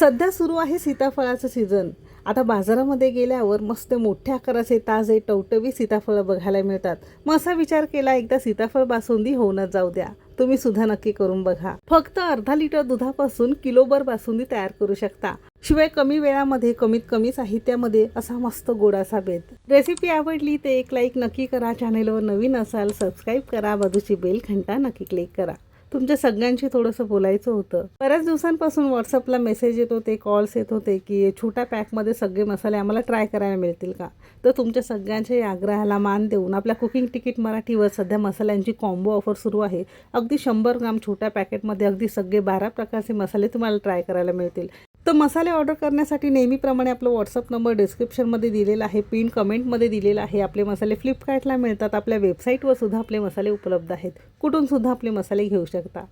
सध्या सुरू आहे सीताफळाचं सीझन. आता बाजारामध्ये गेल्यावर मस्त मोठ्या आकाराचे ताजे टवटवी सीताफळं बघायला मिळतात. मग असा विचार केला एकदा सीताफळ बासुंदी होऊनच जाऊ द्या. तुम्ही सुद्धा नक्की करून बघा. फक्त अर्धा लिटर दुधापासून किलोभर बासुंदी तयार करू शकता. शिवाय कमी वेळामध्ये कमीत कमी साहित्यामध्ये असा मस्त गोडासा बेत. रेसिपी आवडली ते एक लाईक नक्की करा. चॅनेलवर नवीन असाल सबस्क्राईब करा. बाजूची बेल घंटा नक्की क्लिक करा. तुमच्या सगळ्यांशी थोडंसं बोलायचं होतं. बऱ्याच दिवसांपासून व्हॉट्सअपला मेसेज येत होते कॉल्स येत होते की छोट्या पॅकमध्ये सगळे मसाले आम्हाला ट्राय करायला मिळतील का? तर तुमच्या सगळ्यांच्या या आग्रहाला मान देऊन आपल्या कुकिंग तिकीट मराठीवर सध्या मसाल्यांची कॉम्बो ऑफर सुरू आहे. अगदी शंभर ग्राम छोट्या पॅकेटमध्ये अगदी सगळे बारा प्रकारचे मसाले तुम्हाला ट्राय करायला मिळतील. तर मसाले ऑर्डर करण्यासाठी नेहमीप्रमाणे आपलं व्हॉट्सअप नंबर डिस्क्रिप्शनमध्ये दिलेला आहे पिन कमेंटमध्ये दिलेला आहे. आपले मसाले फ्लिपकार्टला मिळतात आपल्या वेबसाईटवर सुद्धा आपले मसाले उपलब्ध आहेत. कुठून सुद्धा आपले मसाले घेऊ शकता.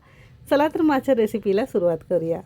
चला तर माझ्या रेसिपीला सुरुवात करूया.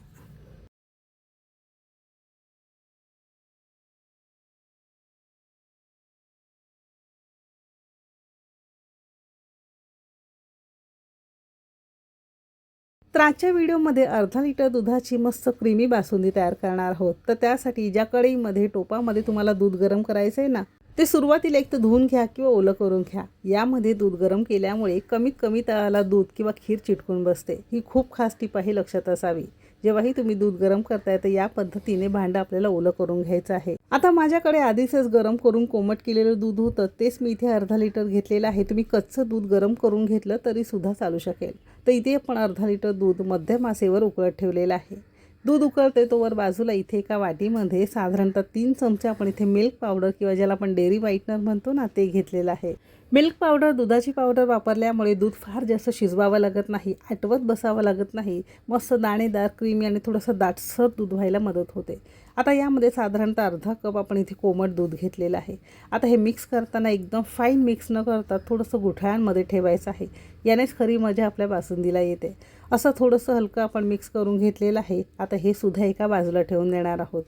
तर आजच्या व्हिडिओमध्ये अर्धा लिटर दुधाची मस्त क्रीमी बासुंदी तयार करणार आहोत. तर त्यासाठी ज्या कढईमध्ये टोपामध्ये तुम्हाला दूध गरम करायचं आहे ना ते सुरुवातीला एक तर धुवून घ्या किंवा ओलं करून घ्या. यामध्ये दूध गरम केल्यामुळे कमीत कमी तळाला दूध किंवा खीर चिटकून बसते. ही खूप खास टीप आहे लक्षात असावी. जेव्हाही तुम्ही दूध गरम करताय तर या पद्धतीने भांडं आपल्याला ओलं करून घ्यायचं आहे. आता माझ्याकडे आधीच गरम करून कोमट केलेलं दूध होतं. तेच मी इथे अर्धा लिटर घेतलेलं आहे. तुम्ही कच्चं दूध गरम करून घेतलं तरी सुद्धा चालू शकेल. तर इथे आपण अर्धा लिटर दूध मध्यम आसेवर उकळत ठेवलेलं आहे. दूध उकळते तोवर बाजूला इथे एका वाटीमध्ये साधारणतः तीन चमचे आपण इथे मिल्क पावडर किंवा ज्याला आपण डेअरी व्हाईटनर म्हणतो ना ते घेतलेलं आहे. मिल्क पावडर दुधाची पावडर वापरल्यामुळे दूध फार जास्त शिजवावं लागत नाही आटवत बसावं लागत नाही मस्त दाणेदार क्रीमी आणि थोडंसं दाटसर दूध व्हायला मदत होते. आता यामध्ये साधारणतः अर्धा कप आपण इथे कोमट दूध घेतलेलं आहे. आता हे मिक्स करताना एकदम फाईन मिक्स न करता थोडंसं गुठळ्यांमध्ये ठेवायचं आहे. यानेच खरी मजा आपल्या बासुंदीला येते. असं थोडंसं हलकं आपण मिक्स करून घेतलेलं आहे. आता हे सुद्धा एका बाजूला ठेवून देणार आहोत.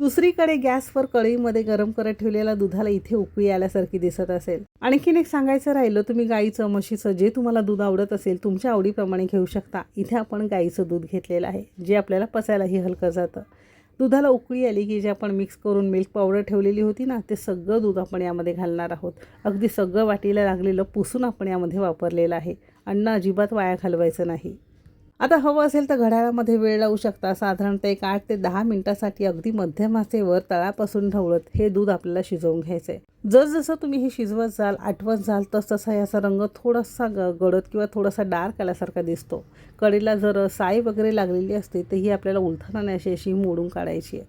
दुसरीकडे गॅसवर कढईमध्ये गरम करत ठेवलेल्या दुधाला इथे उकळी आल्यासारखी दिसत असेल. आणखीन एक सांगायचं राहिलं तुम्ही गाईचं म्हशीचं जे तुम्हाला दूध आवडत असेल तुमच्या आवडीप्रमाणे घेऊ शकता. इथे आपण गाईचं दूध घेतलेलं आहे जे आपल्याला पचायलाही हलकं जातं. दुधाला उकळी आली की जे आपण मिक्स करून मिल्क पावडर ठेवलेली होती ना ते सगळं दूध आपण यामध्ये घालणार आहोत. अगदी सगळं वाटीला लागलेलं पुसून आपण यामध्ये वापरलेलं आहे. अन्न अजिबात वाया घालवायचं नाही. आता हवं असेल तर घड्याळामध्ये वेळ लावू शकता. साधारणतः एक आठ ते दहा मिनटासाठी अगदी मध्यमाचेवर तळापासून ढवळत हे दूध आपल्याला शिजवून घ्यायचं आहे जसजसं तुम्ही हे शिजवत जाल आठवत जाल तसतसा याचा रंग थोडासा ग गडद किंवा थोडासा डार्क आल्यासारखा दिसतो. कडेला जर साई वगैरे लागलेली असते तर ही आपल्याला उलथाना अशी अशी मोडून काढायची आहे.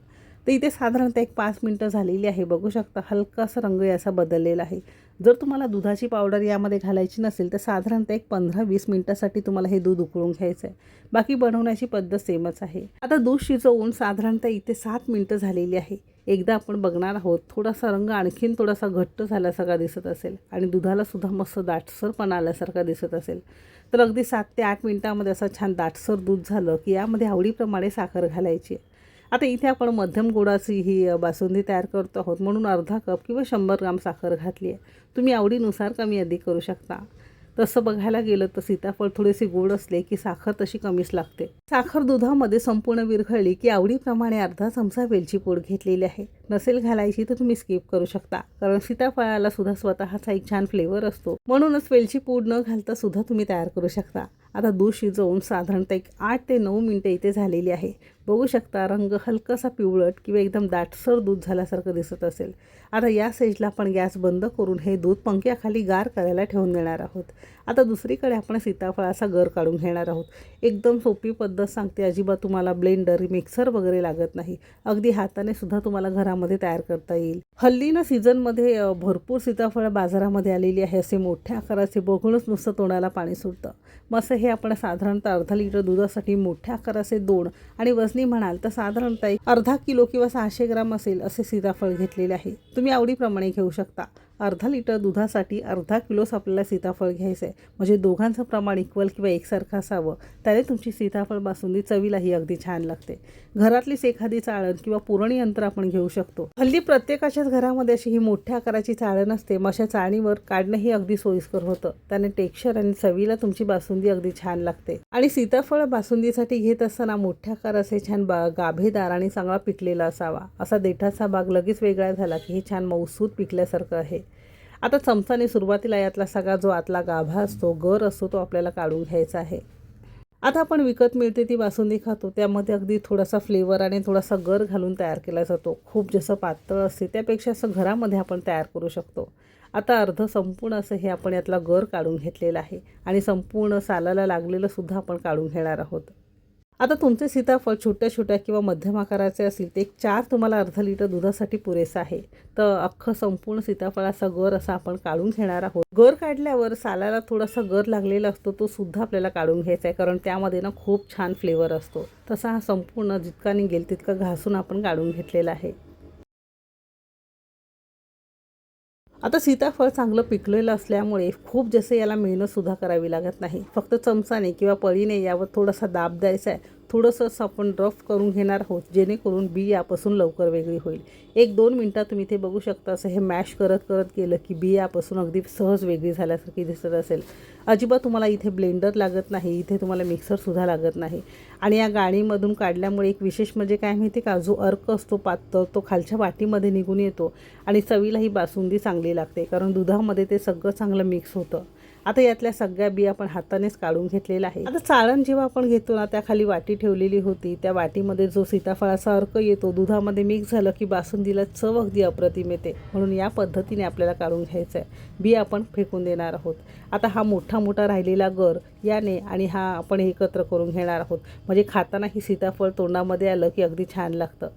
तर इथे साधारणतः एक पाच मिनटं झालेली आहे. बघू शकता हलकासा रंग याचा बदललेला आहे. जर तुम्हाला दुधाची पावडर यामध्ये घालायची नसेल तर साधारणतः एक पंधरा वीस मिनटासाठी तुम्हाला हे दूध उकळून घ्यायचं आहे. बाकी बनवण्याची पद्धत सेमच आहे. आता दूध शिजवून साधारणतः इथे सात मिनटं झालेली आहे. एकदा आपण बघणार आहोत थोडासा रंग आणखीन थोडासा घट्ट झाल्यासारखा दिसत असेल आणि दुधालासुद्धा मस्त दाटसरपणा आल्यासारखा दिसत असेल. तर अगदी सात ते आठ मिनटामध्ये असं छान दाटसर दूध झालं की यामध्ये आवडीप्रमाणे साखर घालायची. आहे आता इथे आपण मध्यम गोडाची ही बासुंदी तयार करतो आहोत. म्हणून अर्धा कप किंवा शंभर ग्राम साखर घातली आहे. तुम्ही आवडीनुसार कमी अधिक करू शकता. तसं बघायला गेलं तर सीताफळ थोडेसे गोड असले की साखर तशी कमीच लागते. साखर दुधामध्ये संपूर्ण विरघळली की आवडीप्रमाणे अर्धा चमचा वेलची पूड घेतलेली आहे. नसेल घालायची तर तुम्ही स्किप करू शकता. कारण सीताफळाला सुद्धा स्वतःचा एक छान फ्लेवर असतो. म्हणूनच वेलची पूड न घालता सुद्धा तुम्ही तयार करू शकता. आता दूध शिजवून साधारणतः एक आठ ते नऊ मिनटं इथे झालेली आहे. बघू शकता रंग हलकासा पिवळट किंवा एकदम दाटसर दूध झाल्यासारखं दिसत असेल. आता या स्टेजला आपण गॅस बंद करून हे दूध पंख्याखाली गार करायला ठेवून देणार आहोत. आता दुसरीकडे आपण सीताफळाचा गर काढून घेणार आहोत. एकदम सोपी पद्धत सांगते अजिबात तुम्हाला ब्लेंडर मिक्सर वगैरे लागत नाही. अगदी हाताने सुद्धा तुम्हाला घरामध्ये तयार करता येईल. हल्ली ना सीझनमध्ये भरपूर सीताफळं बाजारामध्ये आलेली आहे. असे मोठ्या आकाराचे बघूनच नुसतं तोंडाला पाणी सुटतं. असं हे आपण साधारणतः अर्धा लिटर दुधासाठी मोठ्या आकाराचे दोन आणि वजनी म्हणाल तर साधारणतः एक अर्धा किलो किंवा सहाशे ग्राम असेल असे सीताफळ घेतलेले आहे. तुम्ही आवडीप्रमाणे घेऊ शकता. अर्धा लिटर दुधासाठी अर्धा किलोच आपल्याला सीताफळ घ्यायचं आहे म्हणजे दोघांचं प्रमाण इक्वल किंवा एकसारखं असावं त्याने तुमची सीताफळ बासुंदी चवीलाही अगदी छान लागते. घरातलीच एखादी चाळण किंवा पुरणी यंत्र आपण घेऊ शकतो. हल्ली प्रत्येकाच्याच घरामध्ये अशी ही मोठ्या आकाराची चाळण असते मग अशा चाळणीवर काढणंही अगदी सोयीस्कर होतं. त्याने टेक्स्चर आणि चवीला तुमची बासुंदी अगदी छान लागते. आणि सीताफळ बासुंदीसाठी घेत असताना मोठ्या आकाराचे छान बा गाभेदार आणि चांगला पिकलेला असावा. असा देठाचा भाग लगेच वेगळा झाला की हे छान मौसूद पिकल्यासारखं आहे. आता चमचाने सुरुवातीला यातला सगळा जो आतला गाभा असतो गर असतो तो आपल्याला काढून घ्यायचा आहे. आता आपण विकत मिळते ती बासुंदी खातो त्यामध्ये अगदी थोडासा फ्लेवर आणि थोडासा गर घालून तयार केला जातो. खूप जसं पातळ असते त्यापेक्षा असं घरामध्ये आपण तयार करू शकतो. आता अर्ध संपूर्ण असं हे आपण यातला गर काढून घेतलेलं आहे आणि संपूर्ण सालाला लागलेलं सुद्धा आपण काढून घेणार आहोत. आता तुमचे सीताफळ छोट्या छोट्या किंवा मध्यम आकाराचे असतील ते एक चार तुम्हाला अर्धा लिटर दुधासाठी पुरेसं आहे. तर अख्खं संपूर्ण सीताफळाचा गर असा आपण काढून घेणार आहोत. गर काढल्यावर सालाला थोडासा गर लागलेला असतो तो सुद्धा आपल्याला काढून घ्यायचा आहे कारण त्यामध्ये ना खूप छान फ्लेवर असतो. तसा हा संपूर्ण जितका निघेल तितका घासून आपण काढून घेतलेला आहे. आता सीताफळ चांगलं पिकलेलं असल्यामुळे खूप जसं याला मेहनतसुद्धा करावी लागत नाही. फक्त चमचाने किंवा पळीने यावर थोडासा दाब द्यायचा आहे थोडंसं असं आपण रफ करून घेणार आहोत जेणेकरून बी यापासून लवकर वेगळी होईल. एक दोन मिनटात तुम्ही इथे बघू शकता असं हे मॅश करत करत गेलं की बी यापासून अगदी सहज वेगळी झाल्यासारखी दिसत असेल. अजिबात तुम्हाला इथे ब्लेंडर लागत नाही इथे तुम्हाला मिक्सरसुद्धा लागत नाही. आणि या गाणीमधून काढल्यामुळे एक विशेष म्हणजे काय माहिती का जो अर्क असतो पातळ तो खालच्या वाटीमध्ये निघून येतो आणि चवीलाही बासुंदी चांगली लागते कारण दुधामध्ये ते सगळं चांगलं मिक्स होतं. आता यातल्या सगळ्या बिया आपण हातानेच काढून घेतलेला आहे आता चाळण जेव्हा आपण घेतो ना त्या खाली वाटी ठेवलेली होती. त्या वाटीमध्ये जो सीताफळाचा अर्क येतो दुधामध्ये मिक्स झालं की बासुंदीला चव अगदी अप्रतिम येते. म्हणून या पद्धतीने आपल्याला काढून घ्यायचं आहे बिया आपण फेकून देणार आहोत. आता हा मोठा मोठा राहिलेला गर याने आणि हा आपण एकत्र करून घेणार आहोत. म्हणजे खाताना ही सीताफळ तोंडामध्ये आलं की अगदी छान लागतं.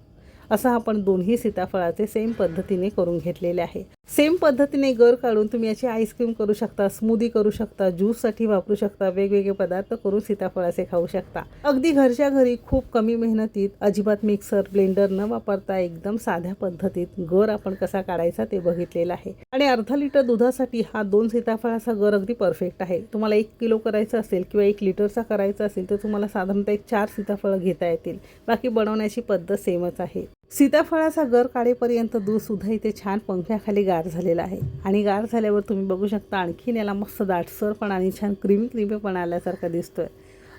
असं आपण दोन्ही सीताफळाचे सेम पद्धतीने करून घेतलेले आहे. सेम पद्धतीने गर काढून तुम्ही याची आईस्क्रीम करू शकता स्मूदी करू शकता ज्यूससाठी वापरू शकता वेगवेगळे पदार्थ करून सीताफळाचे खाऊ शकता. अगदी घरच्या घरी खूप कमी मेहनतीत अजिबात मिक्सर ब्लेंडर न वापरता एकदम साध्या पद्धतीत गर आपण कसा काढायचा ते बघितलेलं आहे. आणि अर्धा लिटर दुधासाठी हा दोन सीताफळाचा गर अगदी परफेक्ट आहे. तुम्हाला एक किलो करायचा असेल किंवा एक लिटरचा करायचा असेल तर तुम्हाला साधारणतः एक चार सीताफळं घेता येतील. बाकी बनवण्याची पद्धत सेमच आहे. सीताफळाचा गर काढेपर्यंत दूध सुद्धा इथे छान पंख्याखाली गार झालेला आहे. आणि गार झाल्यावर तुम्ही बघू शकता आणखीन याला मस्त दाटसरपण आणि छान क्रिमी क्रीमीपणा आल्यासारखा दिसतोय.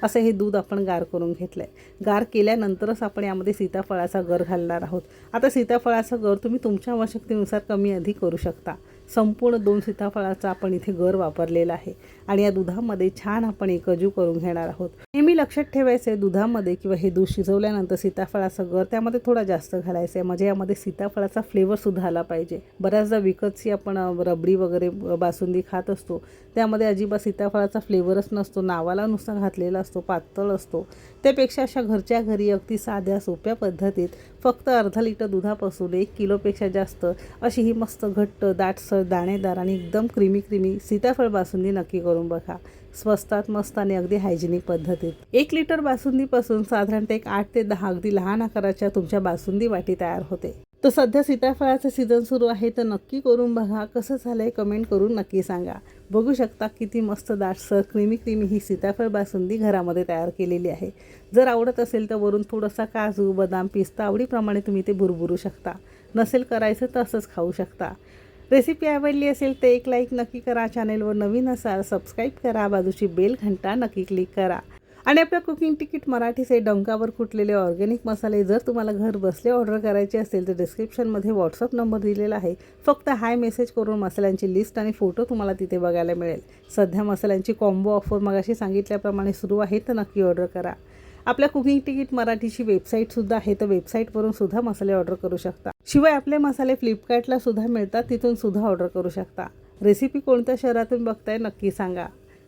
असं हे दूध आपण गार करून घेतलं आहे गार केल्यानंतरच आपण यामध्ये सीताफळाचा गर घालणार आहोत. आता सीताफळाचा गर तुम्ही तुमच्या आवश्यकतेनुसार कमी अधिक करू शकता. संपूर्ण दोन सीताफळाचा आपण इथे गर वापरलेला आहे. आणि या दुधामध्ये छान आपण एकजू करून घेणार आहोत. नेहमी लक्षात ठेवायचं आहे दुधामध्ये किंवा हे दूध शिजवल्यानंतर सीताफळाचं गर त्यामध्ये थोडा जास्त घालायचं आहे. म्हणजे यामध्ये सीताफळाचा फ्लेवरसुद्धा आला पाहिजे. बऱ्याचदा विकतची आपण रबडी वगैरे बासुंदी खात असतो. त्यामध्ये अजिबात सीताफळाचा फ्लेवरच नसतो. नावाला नुसता घातलेला असतो पातळ असतो. त्यापेक्षा अशा घरच्या घरी अगदी साध्या सोप्या पद्धतीत फक्त अर्धा लिटर दुधापासून एक किलोपेक्षा जास्त अशी ही मस्त घट्ट दाटसर दाणेदार आणि एकदम क्रीमी क्रिमी सीताफळ बासुंदी नक्की करून बघा. स्वस्तात मस्त आणि अगदी हायजेनिक पद्धतीत. एक लिटर बासुंदीपासून साधारणतः एक आठ ते दहा अगदी लहान आकाराच्या तुमच्या बासुंदी वाटी तयार होते. तर सध्या सीताफळाचं सीझन सुरू आहे तर नक्की करून बघा कसं झालं आहे कमेंट करून नक्की सांगा. बघू शकता किती मस्त दाटसर क्रीमी क्रीमी ही सीताफळ बासुंदी घरामध्ये तयार केलेली आहे. जर आवडत असेल तर वरून थोडासा काजू बदाम पिस्ता आवडीप्रमाणे तुम्ही ते भुरभुरू शकता. नसेल करायचं तर असंच खाऊ शकता. रेसिपी आवडली असेल तर एक लाईक नक्की करा. चॅनेलवर नवीन असाल सबस्क्राईब करा. बाजूची बेल घंटा नक्की क्लिक करा. आणि आपल्या कुकिंग तिकीट मराठीचे डंकावर कुटलेले ऑर्गॅनिक मसाले जर तुम्हाला घर बसले ऑर्डर करायचे असेल तर डिस्क्रिप्शनमध्ये व्हॉट्सअप नंबर दिलेला आहे. फक्त हाय मेसेज करून मसाल्यांची लिस्ट आणि फोटो तुम्हाला तिथे बघायला मिळेल. सध्या मसाल्यांची कॉम्बो ऑफर मगाशी सांगितल्याप्रमाणे सुरू आहे तर नक्की ऑर्डर करा. आपल्या कुकिंग तिकीट मराठीची वेबसाईटसुद्धा आहे तर वेबसाईटवरून सुद्धा मसाले ऑर्डर करू शकता. शिवाय आपले मसाले फ्लिपकार्टला सुद्धा मिळतात तिथून सुद्धा ऑर्डर करू शकता. रेसिपी कोणत्या शहरातून बघताय नक्की सांगा.